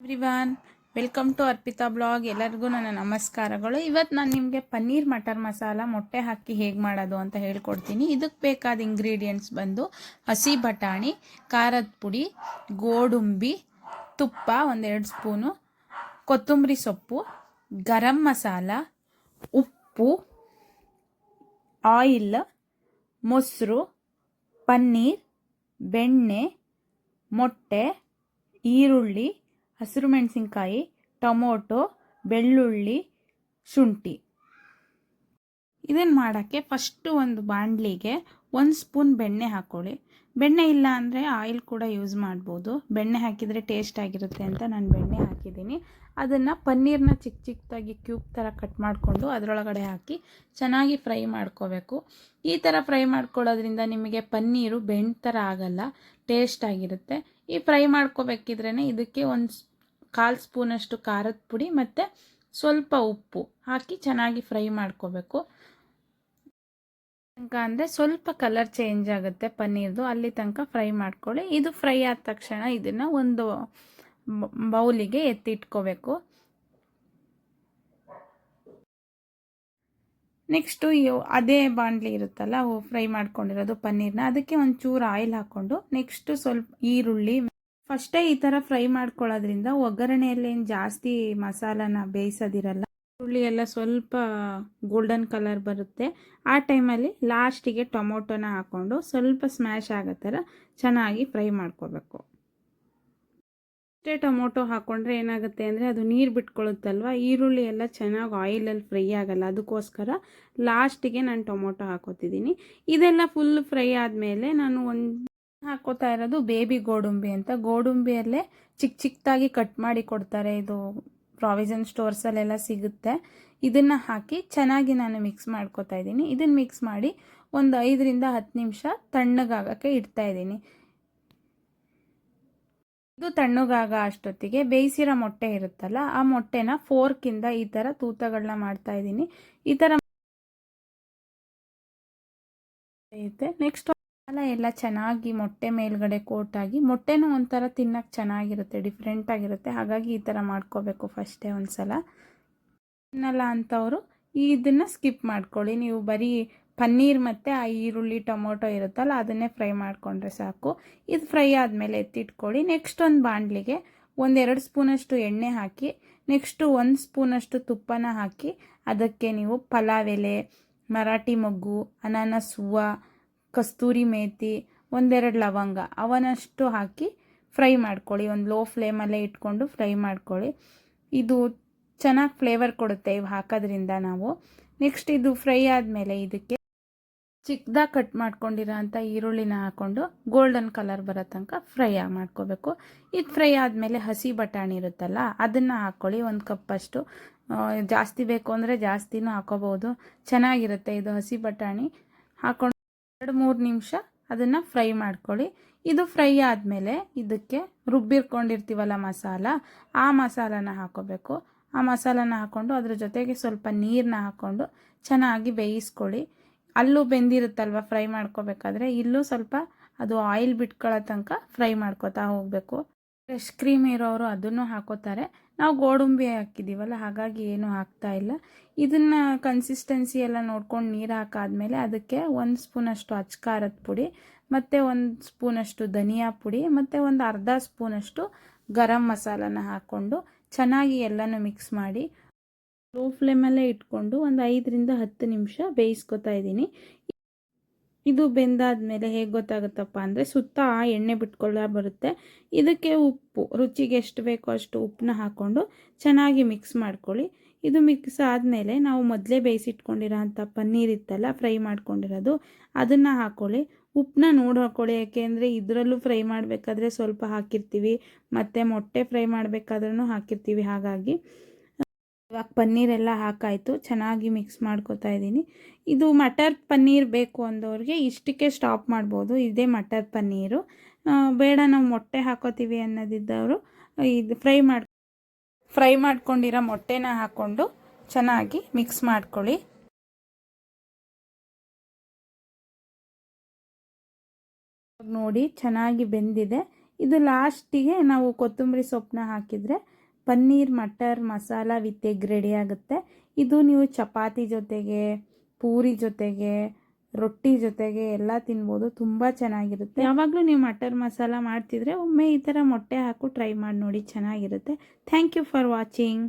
Everyone, welcome to Arpita blog. ಎಲ್ಲರಿಗೂ ನನ್ನ ನಮಸ್ಕಾರಗಳು. ಇವತ್ತು ನಾನು ನಿಮಗೆ ಪನ್ನೀರ್ ಮಟರ್ ಮಸಾಲ ಮೊಟ್ಟೆ ಹಾಕಿ ಹೇಗೆ ಮಾಡೋದು ಅಂತ ಹೇಳ್ಕೊಡ್ತೀನಿ. ಇದಕ್ಕೆ ಬೇಕಾದ ಇಂಗ್ರೀಡಿಯೆಂಟ್ಸ್ ಬಂದು ಹಸಿ ಬಟಾಣಿ, ಖಾರದ ಪುಡಿ, ಗೋಡುಂಬಿ, ತುಪ್ಪ, ಒಂದೆರಡು ಸ್ಪೂನು, ಕೊತ್ತಂಬರಿ ಸೊಪ್ಪು, ಗರಂ ಮಸಾಲ, ಉಪ್ಪು, ಆಯಿಲ್, ಮೊಸರು, ಪನ್ನೀರ್, ಬೆಣ್ಣೆ, ಮೊಟ್ಟೆ, ಈರುಳ್ಳಿ ಹಸಿರು ಮೆಣಸಿನಕಾಯಿ ಟೊಮೊಟೊ ಬೆಳ್ಳುಳ್ಳಿ ಶುಂಠಿ. ಇದನ್ನು ಮಾಡೋಕ್ಕೆ ಫಸ್ಟು ಒಂದು ಬಾಣಲಿಗೆ ಒಂದು ಸ್ಪೂನ್ ಬೆಣ್ಣೆ ಹಾಕ್ಕೊಳ್ಳಿ ಬೆಣ್ಣೆ ಇಲ್ಲ ಅಂದರೆ ಆಯಿಲ್ ಕೂಡ ಯೂಸ್ ಮಾಡ್ಬೋದು. ಬೆಣ್ಣೆ ಹಾಕಿದರೆ ಟೇಸ್ಟ್ ಆಗಿರುತ್ತೆ ಅಂತ ನಾನು ಬೆಣ್ಣೆ ಹಾಕಿದ್ದೀನಿ. ಅದನ್ನು ಪನ್ನೀರ್ನ ಚಿಕ್ಕ ಚಿಕ್ಕದಾಗಿ ಕ್ಯೂಬ್ ಥರ ಕಟ್ ಮಾಡಿಕೊಂಡು ಅದರೊಳಗಡೆ ಹಾಕಿ ಚೆನ್ನಾಗಿ ಫ್ರೈ ಮಾಡ್ಕೋಬೇಕು. ಈ ಥರ ಫ್ರೈ ಮಾಡ್ಕೊಳ್ಳೋದ್ರಿಂದ ನಿಮಗೆ ಪನ್ನೀರು ಬೆಣ್ಣೆ ಥರ ಆಗಲ್ಲ ಟೇಸ್ಟ್ ಆಗಿರುತ್ತೆ. ಈ ಫ್ರೈ ಮಾಡ್ಕೋಬೇಕಿದ್ರೇ ಇದಕ್ಕೆ ಒಂದು ಕಾಲು ಸ್ಪೂನಷ್ಟು ಖಾರದ ಪುಡಿ ಮತ್ತು ಸ್ವಲ್ಪ ಉಪ್ಪು ಹಾಕಿ ಚೆನ್ನಾಗಿ ಫ್ರೈ ಮಾಡ್ಕೋಬೇಕು. ತನಕ ಅಂದರೆ ಸ್ವಲ್ಪ ಕಲರ್ ಚೇಂಜ್ ಆಗುತ್ತೆ ಪನ್ನೀರ್ದು. ಅಲ್ಲಿ ತನಕ ಫ್ರೈ ಮಾಡ್ಕೊಳ್ಳಿ. ಇದು ಫ್ರೈ ಆದ ತಕ್ಷಣ ಇದನ್ನು ಒಂದು ಬೌಲಿಗೆ ಎತ್ತಿಟ್ಕೋಬೇಕು. ನೆಕ್ಸ್ಟು ಅದೇ ಬಾಣಲಿ ಇರುತ್ತಲ್ಲ ಫ್ರೈ ಮಾಡ್ಕೊಂಡಿರೋದು ಪನ್ನೀರ್ನ. ಅದಕ್ಕೆ ಒಂಚೂರು ಆಯಿಲ್ ಹಾಕ್ಕೊಂಡು ನೆಕ್ಸ್ಟು ಸ್ವಲ್ಪ ಈರುಳ್ಳಿ. ಫಸ್ಟೇ ಈ ಥರ ಫ್ರೈ ಮಾಡ್ಕೊಳ್ಳೋದ್ರಿಂದ ಒಗ್ಗರಣೆಯಲ್ಲಿ ಏನು ಜಾಸ್ತಿ ಮಸಾಲನ ಬೇಯಿಸೋದಿರಲ್ಲ ಈರುಳ್ಳಿ ಎಲ್ಲ ಸ್ವಲ್ಪ ಗೋಲ್ಡನ್ ಕಲರ್ ಬರುತ್ತೆ. ಆ ಟೈಮಲ್ಲಿ ಲಾಸ್ಟಿಗೆ ಟೊಮೊಟೊನ ಹಾಕ್ಕೊಂಡು ಸ್ವಲ್ಪ ಸ್ಮ್ಯಾಶ್ ಆಗೋ ಥರ ಚೆನ್ನಾಗಿ ಫ್ರೈ ಮಾಡ್ಕೋಬೇಕು. ಅಷ್ಟೇ ಟೊಮೊಟೊ ಹಾಕ್ಕೊಂಡ್ರೆ ಏನಾಗುತ್ತೆ ಅಂದರೆ ಅದು ನೀರು ಬಿಟ್ಕೊಳುತ್ತಲ್ವ? ಈರುಳ್ಳಿ ಎಲ್ಲ ಚೆನ್ನಾಗಿ ಆಯಿಲಲ್ಲಿ ಫ್ರೈ ಆಗಲ್ಲ. ಅದಕ್ಕೋಸ್ಕರ ಲಾಸ್ಟಿಗೆ ನಾನು ಟೊಮೊಟೊ ಹಾಕೋತಿದ್ದೀನಿ. ಇದೆಲ್ಲ ಫುಲ್ ಫ್ರೈ ಆದಮೇಲೆ ನಾನು ಒಂದು ಹಾಕೋತಾ ಇರೋದು ಬೇಬಿ ಗೋಡಂಬಿ ಅಂತ. ಗೋಡಂಬಿಯಲ್ಲೇ ಚಿಕ್ಕ ಚಿಕ್ಕದಾಗಿ ಕಟ್ ಮಾಡಿ ಕೊಡ್ತಾರೆ ಇದು ಪ್ರಾವಿಷನ್ ಸ್ಟೋರ್ಸಲ್ಲೆಲ್ಲ ಸಿಗುತ್ತೆ. ಇದನ್ನು ಹಾಕಿ ಚೆನ್ನಾಗಿ ನಾನು ಮಿಕ್ಸ್ ಮಾಡ್ಕೋತಾ ಇದ್ದೀನಿ. ಇದನ್ನು ಮಿಕ್ಸ್ ಮಾಡಿ ಒಂದು ಐದರಿಂದ ಹತ್ತು ನಿಮಿಷ ತಣ್ಣಗಾಗಕ್ಕೆ ಇಡ್ತಾ ಇದ್ದೀನಿ. ಇದು ತಣ್ಣಗಾಗ ಅಷ್ಟೊತ್ತಿಗೆ ಬೇಯಿಸಿರೋ ಮೊಟ್ಟೆ ಇರುತ್ತಲ್ಲ, ಆ ಮೊಟ್ಟೆನ ಫೋರ್ಕಿಂದ ಈ ಥರ ತೂತಗಳನ್ನ ಮಾಡ್ತಾ ಇದ್ದೀನಿ. ಈ ಥರ ನೆಕ್ಸ್ಟ್ ಮಸಾಲ ಎಲ್ಲ ಚೆನ್ನಾಗಿ ಮೊಟ್ಟೆ ಮೇಲ್ಗಡೆ ಕೋಟಾಗಿ, ಮೊಟ್ಟೆನೂ ಒಂಥರ ತಿನ್ನಕ್ಕೆ ಚೆನ್ನಾಗಿರುತ್ತೆ ಡಿಫ್ರೆಂಟಾಗಿರುತ್ತೆ ಹಾಗಾಗಿ ಈ ಥರ ಮಾಡ್ಕೋಬೇಕು ಫಸ್ಟೇ ಒಂದು ಸಲ ತಿನ್ನಲ್ಲ ಅಂಥವರು ಇದನ್ನು ಸ್ಕಿಪ್ ಮಾಡ್ಕೊಳ್ಳಿ. ನೀವು ಬರೀ ಪನ್ನೀರ್ ಮತ್ತು ಆ ಈರುಳ್ಳಿ, ಟೊಮೊಟೊ ಇರುತ್ತಲ್ಲ, ಅದನ್ನೇ ಫ್ರೈ ಮಾಡಿಕೊಂಡ್ರೆ ಸಾಕು. ಇದು ಫ್ರೈ ಆದಮೇಲೆ ಎತ್ತಿಟ್ಕೊಳ್ಳಿ. ನೆಕ್ಸ್ಟ್ ಒಂದು ಬಾಣಲಿಗೆ ಒಂದೆರಡು ಸ್ಪೂನಷ್ಟು ಎಣ್ಣೆ ಹಾಕಿ, ನೆಕ್ಸ್ಟು ಒಂದು ಸ್ಪೂನಷ್ಟು ತುಪ್ಪನ ಹಾಕಿ, ಅದಕ್ಕೆ ನೀವು ಪಲಾವ್ ಎಲೆ, ಮರಾಠಿ ಮೊಗ್ಗು, ಅನಾನಸ್ ಹೂವು ಕಸ್ತೂರಿ ಮೇಥಿ ಒಂದೆರಡು ಲವಂಗ ಅವನಷ್ಟು ಹಾಕಿ ಫ್ರೈ ಮಾಡ್ಕೊಳ್ಳಿ. ಒಂದು ಲೋ ಫ್ಲೇಮಲ್ಲೇ ಇಟ್ಕೊಂಡು ಫ್ರೈ ಮಾಡ್ಕೊಳ್ಳಿ. ಇದು ಚೆನ್ನಾಗಿ ಫ್ಲೇವರ್ ಕೊಡುತ್ತೆ ಇವು ಹಾಕೋದ್ರಿಂದ ನಾವು. ನೆಕ್ಸ್ಟ್ ಇದು ಫ್ರೈ ಆದಮೇಲೆ ಇದಕ್ಕೆ ಚಿಕ್ಕದಾಗಿ ಕಟ್ ಮಾಡ್ಕೊಂಡಿರೋ ಅಂಥ ಈರುಳ್ಳಿನ ಹಾಕ್ಕೊಂಡು ಗೋಲ್ಡನ್ ಕಲರ್ ಬರೋ ತನಕ ಫ್ರೈ ಮಾಡ್ಕೋಬೇಕು. ಇದು ಫ್ರೈ ಆದಮೇಲೆ ಹಸಿ ಬಟಾಣಿ ಇರುತ್ತಲ್ಲ, ಅದನ್ನು ಹಾಕ್ಕೊಳ್ಳಿ ಒಂದು ಕಪ್ಪಷ್ಟು ಜಾಸ್ತಿ ಬೇಕು ಅಂದರೆ ಜಾಸ್ತಿನೂ ಹಾಕೋಬೋದು. ಚೆನ್ನಾಗಿರುತ್ತೆ ಇದು ಹಸಿ ಬಟಾಣಿ. ಹಾಕ್ಕೊಂಡು ಎರಡು ಮೂರು ನಿಮಿಷ ಅದನ್ನು ಫ್ರೈ ಮಾಡ್ಕೊಳ್ಳಿ. ಇದು ಫ್ರೈ ಆದಮೇಲೆ ಇದಕ್ಕೆ ರುಬ್ಬಿರ್ಕೊಂಡಿರ್ತೀವಲ್ಲ ಮಸಾಲ, ಆ ಮಸಾಲನ ಹಾಕೋಬೇಕು. ಆ ಮಸಾಲನ ಹಾಕ್ಕೊಂಡು ಅದ್ರ ಜೊತೆಗೆ ಸ್ವಲ್ಪ ನೀರನ್ನ ಹಾಕ್ಕೊಂಡು ಚೆನ್ನಾಗಿ ಬೇಯಿಸ್ಕೊಳ್ಳಿ. ಅಲ್ಲೂ ಬೆಂದಿರುತ್ತಲ್ವ ಫ್ರೈ ಮಾಡ್ಕೋಬೇಕಾದ್ರೆ ಇಲ್ಲೂ ಸ್ವಲ್ಪ ಅದು ಆಯಿಲ್ ಬಿಟ್ಕೊಳ್ಳೋ ತನಕ ಫ್ರೈ ಮಾಡ್ಕೋತಾ ಹೋಗಬೇಕು. ಫ್ರೆಶ್ ಕ್ರೀಮ್ ಇರೋರು ಅದನ್ನು ಹಾಕೋತಾರೆ. ನಾವು ಗೋಡಂಬಿ ಹಾಕಿದ್ದೀವಲ್ಲ ಹಾಗಾಗಿ ಏನೂ ಹಾಕ್ತಾ ಇಲ್ಲ. ಇದನ್ನು ಕನ್ಸಿಸ್ಟೆನ್ಸಿ ಎಲ್ಲ ನೋಡ್ಕೊಂಡು ನೀರು ಹಾಕಾದ್ಮೇಲೆ ಅದಕ್ಕೆ ಒಂದು ಸ್ಪೂನಷ್ಟು ಅಚ್ಕಾರದ ಪುಡಿ, ಮತ್ತು ಒಂದು ಸ್ಪೂನಷ್ಟು ಧನಿಯಾ ಪುಡಿ, ಮತ್ತು ಒಂದು ಅರ್ಧ ಸ್ಪೂನಷ್ಟು ಗರಂ ಮಸಾಲನ ಹಾಕ್ಕೊಂಡು ಚೆನ್ನಾಗಿ ಎಲ್ಲನೂ ಮಿಕ್ಸ್ ಮಾಡಿ ಲೋ ಫ್ಲೇಮಲ್ಲೇ ಇಟ್ಕೊಂಡು ಒಂದು ಐದರಿಂದ ಹತ್ತು ನಿಮಿಷ ಬೇಯಿಸ್ಕೊತಾ ಇದ್ದೀನಿ. ಇದು ಬೆಂದಾದ್ಮೇಲೆ ಹೇಗೆ ಗೊತ್ತಾಗುತ್ತಪ್ಪ ಅಂದರೆ ಸುತ್ತ ಎಣ್ಣೆ ಬಿಟ್ಕೊಳ್ಳ ಬರುತ್ತೆ. ಇದಕ್ಕೆ ಉಪ್ಪು, ರುಚಿಗೆ ಎಷ್ಟು ಬೇಕೋ ಅಷ್ಟು ಉಪ್ಪನ್ನ ಹಾಕ್ಕೊಂಡು ಚೆನ್ನಾಗಿ ಮಿಕ್ಸ್ ಮಾಡ್ಕೊಳ್ಳಿ. ಇದು ಮಿಕ್ಸ್ ಆದಮೇಲೆ ನಾವು ಮೊದಲೇ ಬೇಯಿಸಿಟ್ಕೊಂಡಿರೋ ಅಂಥ ಪನ್ನೀರ್ ಇತ್ತಲ್ಲ, ಫ್ರೈ ಮಾಡ್ಕೊಂಡಿರೋದು, ಅದನ್ನು ಹಾಕ್ಕೊಳ್ಳಿ ಉಪ್ಪನ್ನ ನೋಡಿ ಹಾಕ್ಕೊಳ್ಳಿ ಯಾಕೆಂದರೆ ಇದರಲ್ಲೂ ಫ್ರೈ ಮಾಡಬೇಕಾದ್ರೆ ಸ್ವಲ್ಪ ಹಾಕಿರ್ತೀವಿ, ಮತ್ತು ಮೊಟ್ಟೆ ಫ್ರೈ ಮಾಡಬೇಕಾದ್ರೂ ಹಾಕಿರ್ತೀವಿ ಹಾಗಾಗಿ. ಇವಾಗ ಪನ್ನೀರೆಲ್ಲ ಹಾಕಾಯಿತು. ಚೆನ್ನಾಗಿ ಮಿಕ್ಸ್ ಮಾಡ್ಕೋತಾ ಇದ್ದೀನಿ. ಇದು ಮಟರ್ ಪನ್ನೀರ್ ಬೇಕು ಅಂದವ್ರಿಗೆ ಇಷ್ಟಕ್ಕೆ ಸ್ಟಾಪ್ ಮಾಡ್ಬೋದು. ಇದೇ ಮಟರ್ ಪನ್ನೀರು. ಬೇಡ, ನಾವು ಮೊಟ್ಟೆ ಹಾಕೋತೀವಿ ಅನ್ನೋದಿದ್ದವರು ಇದು ಫ್ರೈ ಮಾಡಿ ಫ್ರೈ ಮಾಡ್ಕೊಂಡಿರೋ ಮೊಟ್ಟೆನ ಹಾಕ್ಕೊಂಡು ಚೆನ್ನಾಗಿ ಮಿಕ್ಸ್ ಮಾಡ್ಕೊಳ್ಳಿ. ನೋಡಿ, ಚೆನ್ನಾಗಿ ಬೆಂದಿದೆ. ಇದು ಲಾಸ್ಟಿಗೆ ನಾವು ಕೊತ್ತಂಬರಿ ಸೊಪ್ಪನ್ನ ಹಾಕಿದರೆ paneer, matar, masala with egg ready ಆಗುತ್ತೆ. ಇದು ನೀವು ಚಪಾತಿ ಜೊತೆಗೆ, ಪೂರಿ ಜೊತೆಗೆ, ರೊಟ್ಟಿ ಜೊತೆಗೆ ಎಲ್ಲ ತಿನ್ಬೋದು. ತುಂಬ ಚೆನ್ನಾಗಿರುತ್ತೆ. ಯಾವಾಗಲೂ ನೀವು ಮಟರ್ ಮಸಾಲ ಮಾಡ್ತಿದ್ರೆ ಒಮ್ಮೆ ಈ ಥರ ಮೊಟ್ಟೆ ಹಾಕು, ಟ್ರೈ ಮಾಡಿ ನೋಡಿ ಚೆನ್ನಾಗಿರುತ್ತೆ. Thank you for watching